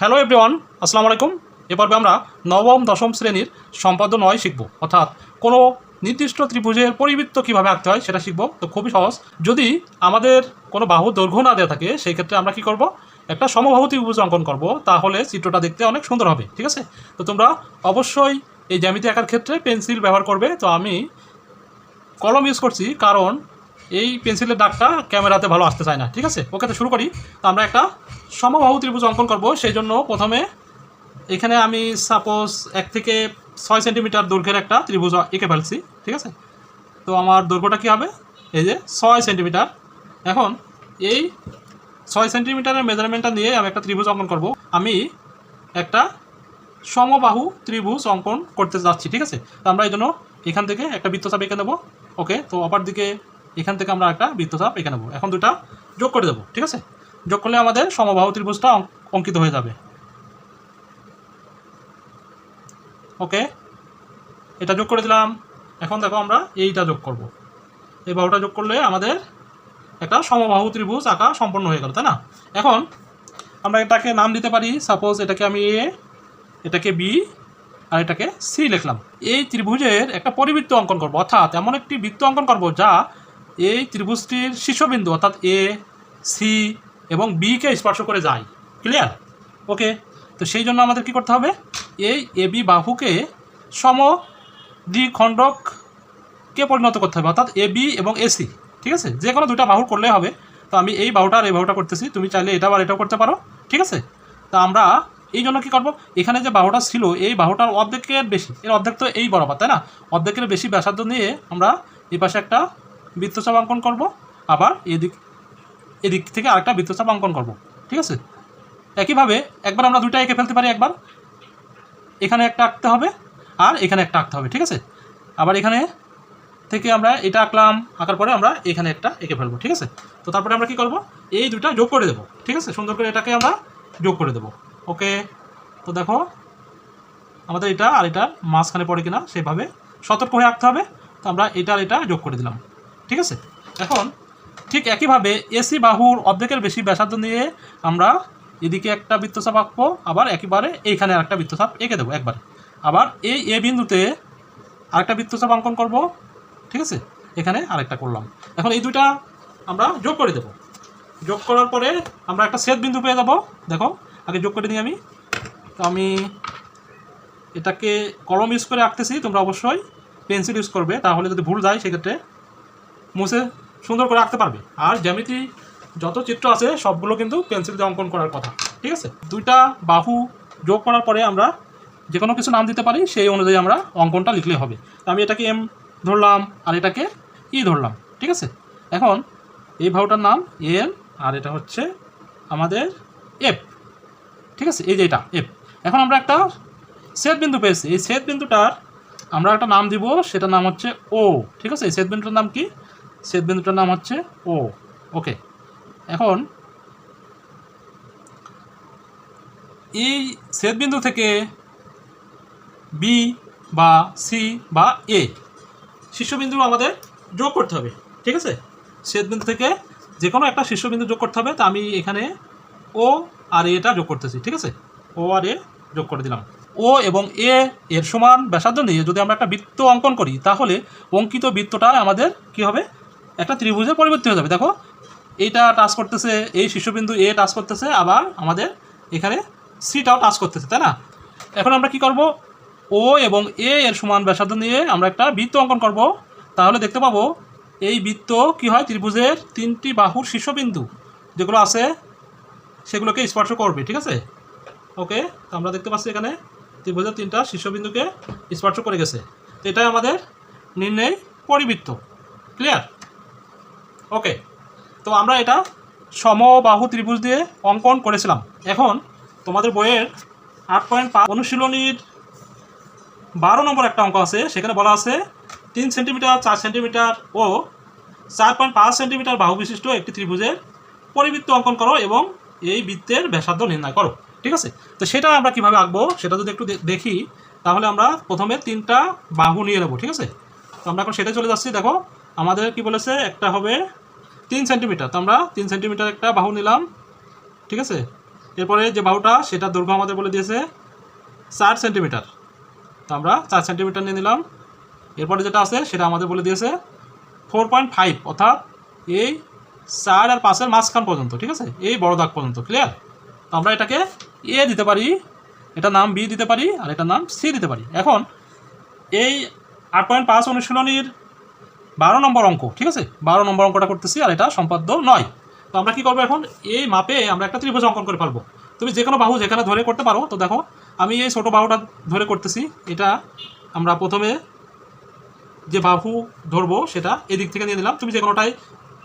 Hello everyone আসসালামু আলাইকুম এ পর্বে আমরা নবম, দশম শ্রেণির সম্পাদ্য নয় শিখব। অর্থাৎ কোনো নির্দিষ্ট ত্রিভুজের পরিবৃত্ত কীভাবে আঁকতে হয় সেটা শিখব। তো খুবই সহজ। যদি আমাদের কোনো বাহু দৈর্ঘ্য না দেওয়া থাকে, সেই ক্ষেত্রে আমরা কি করব? একটা সমবাহু ত্রিভুজ অঙ্কন করব। তাহলে চিত্রটা দেখতে অনেক সুন্দর হবে। ঠিক আছে? তো তোমরা অবশ্যই এই জ্যামিতি আঁকার ক্ষেত্রে পেন্সিল ব্যবহার করবে। তো আমি কলম ইউজ করছি কারণ এই পেন্সিলের দাগটা ক্যামেরাতে ভালো আসতে চায় না, ঠিক আছে? ওকে তো শুরু করি। তো আমরা একটা সমবাহু ত্রিভুজ অঙ্কন করব, সেই জন্য প্রথমে এখানে আমি সাপোজ এক থেকে ছয় সেন্টিমিটার দৈর্ঘ্যের একটা ত্রিভুজ এঁকে ফেলছি, ঠিক আছে? তো আমার দৈর্ঘ্যটা কী হবে? এই যে ছয় সেন্টিমিটার এখন এই ছয় সেন্টিমিটারের মেজারমেন্টটা নিয়ে আমি একটা ত্রিভুজ অঙ্কন করব। আমি একটা সমবাহু ত্রিভুজ অঙ্কন করতে যাচ্ছি, ঠিক আছে? তো আমরা এই জন্য এখান থেকে একটা বৃত্তচাপ এঁকে নেব। ওকে, তো অপর দিকে এখান থেকে আমরা একটা বৃত্তচাপ এঁকে নেব। এখন দুটা যোগ করে দেবো, ঠিক আছে? যোগ করলে আমাদের সমবাহু ত্রিভুজটা অঙ্কিত হয়ে যাবে। ওকে? এটা যোগ করে দিলাম। এখন দেখো আমরা এইটা যোগ করব। এই বাহুটা যোগ করলে আমাদের একটা সমবাহু ত্রিভুজ আঁকা সম্পন্ন হয়ে গেল, তাই না? এখন আমরা এটাকে নাম দিতে পারি সাপোজ এটাকে আমি এ এটাকে বি আর এটাকে সি লিখলাম। এই ত্রিভুজের একটা পরিবৃত্ত অঙ্কন করব, অর্থাৎ এমন একটি বৃত্ত অঙ্কন করব যা এই ত্রিভুজটির শীর্ষবিন্দু অর্থাৎ এ সি এবং বিকে স্পর্শ করে যায়। ক্লিয়ার ওকে তো সেই জন্য আমাদের কি করতে হবে? এই এ বি বাহুকে সম দ্বিখণ্ডককে পরিণত করতে হবে, অর্থাৎ এ বি এবং এসি ঠিক আছে? যে কোনো দুটা বাহুর করলে হবে। তো আমি এই বাহুটা আর এই বাহুটা করতেছি। তুমি চাইলে এটা আর এটাও করতে পারো। ঠিক আছে? তা আমরা এই জন্য কী করব? এখানে যে বাহুটা ছিল, এই বাহুটার অর্ধেকের বেশি, এর অর্ধেক তো এই বরাবর, তাই না? অর্ধেকের বেশি ব্যাসার্ধ নিয়ে আমরা এই পাশে একটা বৃত্তচাপ অঙ্কন করব। আবার এদিক এদিক থেকে আরেকটা বৃত্তচাপ অঙ্কন করব। ঠিক আছে? একইভাবে একবার আমরা দুইটা এঁকে ফেলতে পারি একবার। এখানে একটা আঁকতে হবে আর এখানে একটা আঁকতে হবে, ঠিক আছে? আবার এখানে থেকে আমরা এটা আঁকলাম, আঁকার পরে আমরা এখানে একটা এঁকে ফেলব, ঠিক আছে? তো তারপরে আমরা কি করব? এই দুটা যোগ করে দেবো, ঠিক আছে? সুন্দর করে এটাকে আমরা যোগ করে দেবো। ওকে? তো দেখো, আমাদের এটা আর এটার মাঝখানে পড়ে কিনা, সেভাবে সতর্ক হয়ে আঁকতে হবে। তো আমরা এটা আর এটা যোগ করে দিলাম। ঠিক আছে? এখন ঠিক একইভাবে এসি বাহুর অর্ধেকের বেশি ব্যাসার্ধ নিয়ে আমরা এদিকে একটা বৃত্তচাপ আঁকবো, আবার একেবারে এইখানে আরেকটা বৃত্তচাপ এঁকে দেবো একবারে। আবার এই এ বিন্দুতে আরেকটা বৃত্তচাপ অঙ্কন করব, ঠিক আছে? এখানে আরেকটা করলাম। এখন এই দুইটা আমরা যোগ করে দেব। যোগ করার পরে আমরা একটা সেট বিন্দু পেয়ে যাব। দেখো, আগে যোগ করে দিই আমি। তো আমি এটাকে কলম ইউজ করে আঁকতেছি, তোমরা অবশ্যই পেন্সিল ইউজ করবে, তাহলে যদি ভুল যায়, সেক্ষেত্রে মুছে সুন্দর করে আঁকতে পারবে। আর জ্যামিতি যত চিত্র আছে, সবগুলো কিন্তু পেন্সিল দিয়ে অঙ্কন করার কথা, ঠিক আছে? দুইটা বাহু যোগ করার পরে আমরা যে কোনো কিছু নাম দিতে পারি, সেই অনুযায়ী আমরা অঙ্কনটা লিখলে হবে। তো আমি এটাকে এম ধরলাম, আর এটাকে ই ধরলাম, ঠিক আছে? এখন এই বাহুটার নাম এম আর এটা হচ্ছে আমাদের এফ ঠিক আছে? এই যে এটা এফ এখন আমরা একটা সেট বিন্দু পেয়েছি। এই সেট বিন্দুটার আমরা একটা নাম দিব, সেটার নাম হচ্ছে ও ঠিক আছে? এই সেট বিন্দুটার নাম কি? সেট বিন্দুটার নাম হচ্ছে ও ওকে এখন, এই সেট বিন্দু থেকে বি বা সি বা এ শীর্ষবিন্দু আমাদের যোগ করতে হবে, ঠিক আছে? বিন্দু থেকে যে কোনো একটা শীর্ষবিন্দু যোগ করতে হবে, তা আমি এখানে ও আর এটা যোগ করতেছি, ঠিক আছে? ও আর এ যোগ করে দিলাম। ও এবং এ এর সমান ব্যাসার্ধ নিয়ে যদি আমরা একটা বৃত্ত অঙ্কন করি, তাহলে অঙ্কিত বৃত্তটা আমাদের কি হবে? একটা ত্রিভুজে পরিবর্তিত হয়ে যাবে। দেখো এইটা টাচ করতেছে, এই শীর্ষবিন্দু এ টাচ করতেছে, আবার আমাদের এখানে সিটাও টাচ করতেছে, তাই না? এখন আমরা কি করব? ও এবং এ এর সমান ব্যাসার্ধ নিয়ে আমরা একটা বৃত্ত অঙ্কন করব। তাহলে দেখতে পাবো, এই বৃত্ত কি হয়? ত্রিভুজের তিনটি বাহুর শীর্ষবিন্দু যেগুলো আছে, সেগুলোকে স্পর্শ করবে, ঠিক আছে? ওকে তো আমরা দেখতে পাচ্ছি এখানে ত্রিভুজের তিনটা শীর্ষবিন্দুকে স্পর্শ করে গেছে। এটাই আমাদের নির্ণয় পরিবৃত্ত। ক্লিয়ার ওকে তো আমরা এটা সমবাহু ত্রিভুজ দিয়ে অঙ্কন করেছিলাম। এখন তোমাদের বইয়ের আট পয়েন্ট পাঁচ অনুশীলনীর বারো নম্বর একটা অঙ্ক আছে, সেখানে বলা আছে তিন সেন্টিমিটার চার সেন্টিমিটার ও চার পয়েন্ট পাঁচ সেন্টিমিটার বাহু বিশিষ্ট একটি ত্রিভুজের পরিবৃত্ত অঙ্কন করো এবং এই বৃত্তের ব্যাসার্ধ নির্ণয় করো। ঠিক আছে? তো সেটা আমরা কীভাবে আঁকবো, সেটা যদি একটু দেখি, তাহলে আমরা প্রথমে তিনটা বাহু নিয়ে নেব, ঠিক আছে? তো আমরা এখন সেটা চলে যাচ্ছি, দেখো। আমাদের কি বলেছে? একটা হবে তিন সেন্টিমিটার। তো আমরা তিন সেন্টিমিটার একটা বাহু নিলাম। ঠিক আছে? এরপরে যে বাহুটা, সেটা দৈর্ঘ্য আমাদের বলে দিয়েছে চার সেন্টিমিটার। তো আমরা চার সেন্টিমিটার নিয়ে নিলাম। এরপরে যেটা আছে, সেটা আমাদের বলে দিয়েছে ফোর পয়েন্ট ফাইভ, অর্থাৎ এই চার আর পাঁচের মাঝখান পর্যন্ত। ঠিক আছে? এই বড় দাগ পর্যন্ত। ক্লিয়ার? তো আমরা এটাকে এ দিতে পারি। এটা নাম বি দিতে পারি, আর এটার নাম সি দিতে পারি। এখন এই আট পয়েন্ট পাঁচ অনুশীলনীর বারো নম্বর অঙ্ক, ঠিক আছে? বারো নম্বর অঙ্কটা করতেছি আর এটা সম্পাদ্য নয়। তো আমরা কী করব এখন? এই মাপে আমরা একটা ত্রিভুজ অঙ্কন করে ফেলব। তুমি যে কোনো বাহু যেখানে ধরে করতে পারো, তো দেখো, আমি এই ছোটো বাহুটা ধরে করতেছি। এটা আমরা প্রথমে যে বাহু ধরবো, সেটা এদিক থেকে নিয়ে নিলাম। তুমি যে কোনোটাই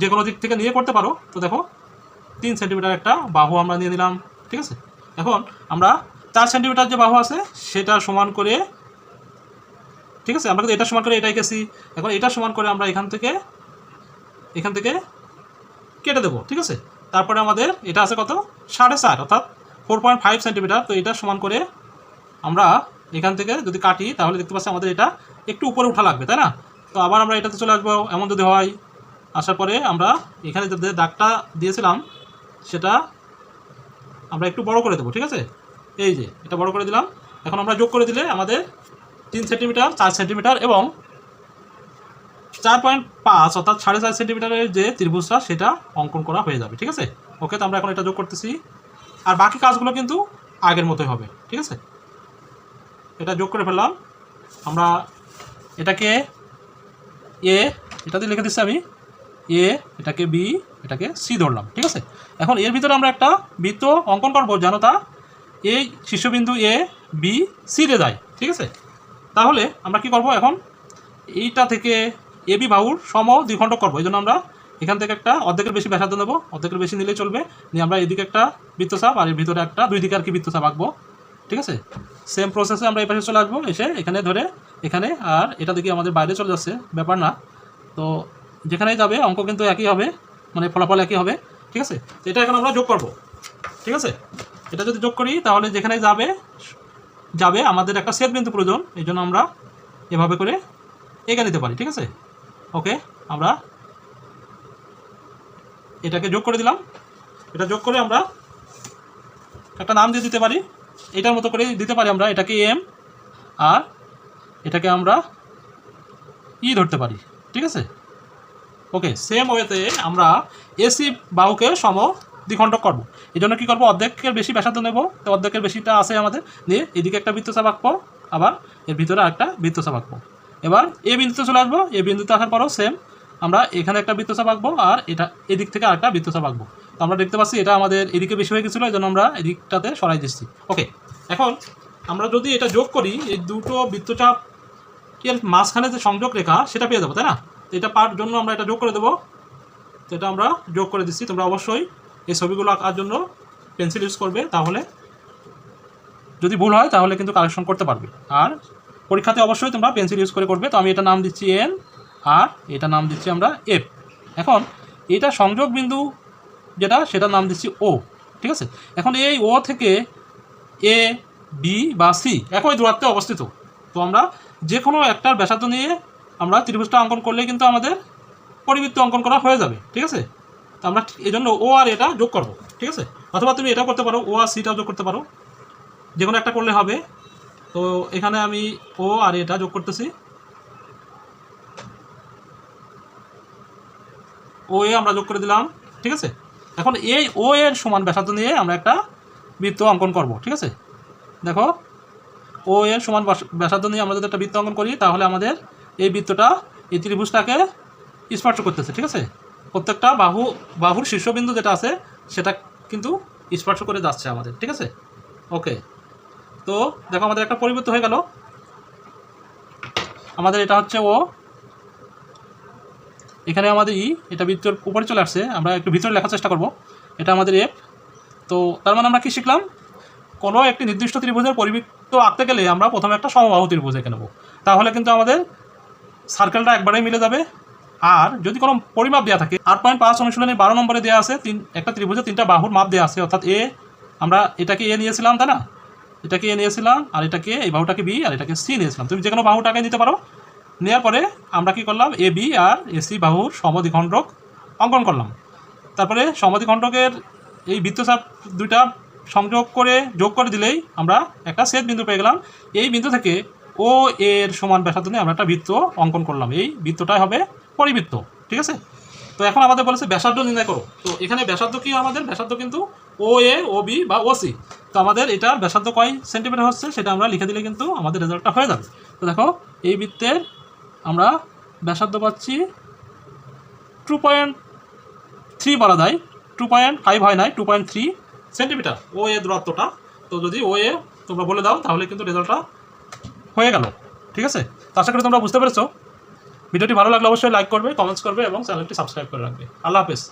যে কোনো দিক থেকে নিয়ে করতে পারো, তো দেখো, তিন সেন্টিমিটার একটা বাহু আমরা নিয়ে নিলাম, ঠিক আছে? এখন আমরা চার সেন্টিমিটার যে বাহু আছে, সেটা সমান করে ঠিক আছে? আমরা কিন্তু এটা সমান করে এটাই গেছি এখন এটা সমান করে আমরা এখান থেকে এখান থেকে কেটে দেবো, ঠিক আছে? তারপরে আমাদের এটা আছে কত? সাড়ে চার, অর্থাৎ ফোর পয়েন্ট ফাইভ সেন্টিমিটার তো এটা সমান করে আমরা এখান থেকে যদি কাটি, তাহলে দেখতে পাচ্ছি আমাদের এটা একটু উপরে উঠা লাগবে, তাই না? তো আবার আমরা এটাতে চলে আসব, এমন যদি হয়, আসার পরে আমরা এখানে যে দাগটা দিয়েছিলাম, সেটা আমরা একটু বড় করে দেবো, ঠিক আছে? এই যে, এটা বড় করে দিলাম। এখন আমরা যোগ করে দিলে আমাদের তিন সেন্টিমিটার, চার সেন্টিমিটার এবং চার পয়েন্ট পাঁচ, অর্থাৎ সাড়ে চার সেন্টিমিটারের যে ত্রিভুজটা, সেটা অঙ্কন করা হয়ে যাবে, ঠিক আছে? ওকে, তো আমরা এখন এটা যোগ করতেছি। আর বাকি কাজগুলো কিন্তু আগের মতোই হবে, ঠিক আছে? এটা যোগ করে ফেললাম। আমরা এটাকে এ, এটা দিয়ে লিখে দিচ্ছি আমি, এ, এটাকে বি, এটাকে সি ধরলাম, ঠিক আছে? এখন এর ভিতরে আমরা একটা বৃত্ত অঙ্কন করব যেন তা এই শীর্ষবিন্দু এ, বি সিতে যায়, ঠিক আছে? তাহলে আমরা কি করব এখন? এইটা থেকে এ বি বাহুর সম দ্বিখণ্ডক করব। এই জন্য আমরা এখান থেকে একটা অর্ধেকের বেশি ব্যাসার্ধ নেব। অর্ধেকের বেশি নিলেই চলবে। নিয়ে আমরা এদিকে একটা বৃত্তচাপ আর এর ভিতরে একটা দুই দিকে আর কি বৃত্তচাপ আঁকবো। ঠিক আছে? সেম প্রসেসে আমরা এই পাশে চলে আসব। এসে এখানে ধরে এখানে আর এটা দেখি আমাদের বাইরে চলে যাচ্ছে। ব্যাপার না। তো যেখানেই যাবে অঙ্ক কিন্তু একই হবে। মানে ফলাফল একই হবে। ঠিক আছে? এটা এখন আমরা যোগ করব। ঠিক আছে? এটা যদি যোগ করি তাহলে যেখানে যাবে যাবে আমাদের একটা সেট বিন্দু প্রয়োজন, এই জন্য আমরা এভাবে করে এঁকে নিতে পারি, ঠিক আছে? ওকে, আমরা এটাকে যোগ করে দিলাম। এটা যোগ করে আমরা একটা নাম দিয়ে দিতে পারি। এটার মতো করে দিতে পারি আমরা, এটাকে এম আর এটাকে আমরা ই ধরতে পারি, ঠিক আছে? ওকে সেম ওয়েতে আমরা এসি বাহুকে সম দ্বিখণ্ডক করব এই জন্য কী করব? অর্ধেকের বেশি ব্যাসার্ধ নেব। তো অর্ধেকের বেশিটা আছে আমাদের। নিয়ে এদিকে একটা বৃত্তচাপ আঁকবো আবার এর ভিতরে আরেকটা বৃত্তচাপ আঁকবো এবার এ বিন্দুতে চলে আসব। এ বিন্দুতে আসার পরও সেম আমরা এখানে একটা বৃত্তচাপ আঁকবো আর এটা এদিক থেকে আরেকটা বৃত্তচাপ আঁকবো। তো আমরা দেখতে পাচ্ছি এটা আমাদের এদিকে বেশি হয়ে গেছিল। এই জন্য আমরা এদিকটাতে সরাই দিচ্ছি। ওকে এখন আমরা যদি এটা যোগ করি, এই দুটো বৃত্তচাপ মাঝখানে যে সংযোগ রেখা, সেটা পেয়ে যাব, তাই না? তো এটা পার জন্য আমরা এটা যোগ করে দেবো। তো এটা আমরা যোগ করে দিচ্ছি। তোমরা অবশ্যই এই ছবিগুলো আঁকার জন্য পেন্সিল ইউজ করবে, তাহলে যদি ভুল হয়, তাহলে কিন্তু কারেকশন করতে পারবে। আর পরীক্ষাতে অবশ্যই তোমরা পেন্সিল ইউজ করে করবে। তো আমি এটা নাম দিচ্ছি এন, আর এটা নাম দিচ্ছি আমরা এফ। এখন এটা সংযোগ বিন্দু যেটা, সেটার নাম দিচ্ছি ও, ঠিক আছে? এখন এই ও থেকে এ, বি বা সি একই দূরত্বে অবস্থিত। তো আমরা যে কোনো একটার ব্যাসার্ধ নিয়ে আমরা ত্রিভুজটা অঙ্কন করলে কিন্তু আমাদের পরিবৃত্ত অঙ্কন করা হয়ে যাবে, ঠিক আছে? তো আমরা এই জন্য ও আর এটা যোগ করব, ঠিক আছে? অথবা তুমি এটাও করতে পারো ও আর সিটাও যোগ করতে পারো। যে কোনো একটা করলে হবে। তো এখানে আমি ও আর এটা যোগ করতেছি। ও এ আমরা যোগ করে দিলাম, ঠিক আছে? এখন এই ও এর সমান ব্যাসার্ধ নিয়ে আমরা একটা বৃত্ত অঙ্কন করব, ঠিক আছে? দেখো ও এর সমান ব্যাস- ব্যাসার্ধ নিয়ে আমরা যদি একটা বৃত্ত অঙ্কন করি, তাহলে আমাদের এই বৃত্তটা এই ত্রিভুজটাকে স্পর্শ করতেছে, ঠিক আছে? প্রত্যেকটা বাহু, বাহুর শীর্ষবিন্দু যেটা আছে, সেটা কিন্তু স্পর্শ করে যাচ্ছে আমাদের, ঠিক আছে? ওকে তো দেখো আমাদের একটা পরিবর্তন হয়ে গেল। আমাদের এটা হচ্ছে ও এখানে আমাদের ই এটা বৃত্তর উপরে চলে আসছে, আমরা একটু ভিতরে লেখার চেষ্টা করব। এটা আমাদের এফ তো তার মানে আমরা কি শিখলাম? কোনো একটি নির্দিষ্ট ত্রিভুজের পরিবৃত্ত আঁকতে গেলে আমরা প্রথমে একটা সমবাহু ত্রিভুজ এঁকে নেব। তাহলে কিন্তু আমাদের সার্কেলটা একবারেই মিলে যাবে। আর যদি কোনো পরিমাপ দেওয়া থাকে আট পয়েন্ট পাঁচ অনুশীলনে বারো নম্বরে দেওয়া আছে, তিন একটা ত্রিভুজে তিনটা বাহুর মাপ দেওয়া আছে, অর্থাৎ এ আমরা এটাকে এ নিয়েছিলাম, তাই না? এটাকে এ নিয়েছিলাম, আর এটাকে এই বাহুটাকে বি আর এটাকে সি নিয়েছিলাম। তুমি যে কোনো বাহুটাকে নিতে পারো। নেওয়ার পরে আমরা কি করলাম? এ বি আর এসি বাহুর সমদ্বিখণ্ডক অঙ্কন করলাম। তারপরে সমদ্বিখণ্ডকের এই বৃত্তচাপ দুইটা সংযোগ করে, যোগ করে দিলেই আমরা একটা ছেদ বিন্দু পেয়ে গেলাম। এই বিন্দু থেকে ও এর সমান ব্যাসার্ধ নিয়ে আমরা একটা বৃত্ত অঙ্কন করলাম। এই বৃত্তটাই হবে পরিবৃত্ত, ঠিক আছে? তো এখন আমাদের বলেছে ব্যাসার্ধ নির্ণয় করো। তো এখানে ব্যাসার্ধ কি আমাদের? ব্যাসার্ধ কিন্তু ও এ ও বি বা ও সি তো আমাদের এটার ব্যাসার্ধ কয় সেন্টিমিটার হচ্ছে? সেটা আমরা লিখে দিলে কিন্তু আমাদের রেজাল্টটা হয়ে যাবে। তো দেখো, এই বৃত্তের আমরা ব্যাসার্ধ পাচ্ছি টু পয়েন্ট থ্রি বলা যায়। টু পয়েন্ট ফাইভ হয় নাই টু পয়েন্ট থ্রি সেন্টিমিটার। ও এ দূরত্বটা। তো যদি ও এ তোমরা বলে দাও, তাহলে কিন্তু রেজাল্টটা হয়ে গেল, ঠিক আছে? তো আশা করি তোমরা বুঝতে পেরেছ। ভিডিওটি ভালো লাগলে অবশ্যই লাইক করবে কমেন্টস করবে এবং চ্যানেলটি সাবস্ক্রাইব করে রাখবে। আল্লাহ হাফেজ।